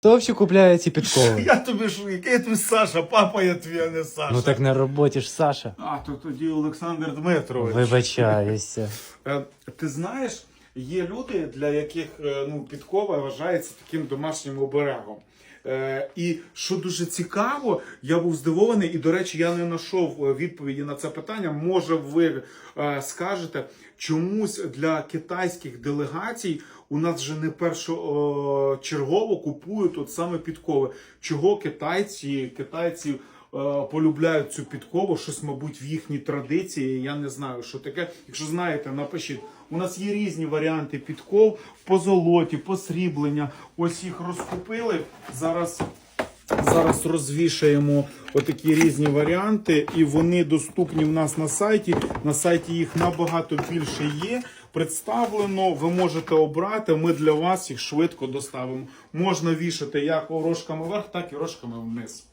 Хто всі купляє ці підкови? Я тобі ж, який я тобі Саша, папа я твій, а не Саша. Ну так на роботі ж Саша. А, то тоді Олександр Дмитрович. Вибачаюся. Е, Ти знаєш, є люди, для яких е, ну, підкова вважається таким домашнім оберегом. Е, І що дуже цікаво, я був здивований, і, до речі, я не знайшов е, відповіді на це питання. Може, ви е, скажете, чомусь для китайських делегацій у нас вже не першочергово купують от саме підкови. Чого китайці, китайці е, полюбляють цю підкову, щось, мабуть, в їхній традиції. Я не знаю, що таке. Якщо знаєте, напишіть. У нас є різні варіанти підков по золоті, посріблення. Ось їх розкупили. Зараз. Зараз розвішаємо отакі різні варіанти, і вони доступні в нас на сайті. На сайті їх набагато більше є. Представлено, ви можете обрати. Ми для вас їх швидко доставимо. Можна вішати як рожками вверх, так і рожками вниз.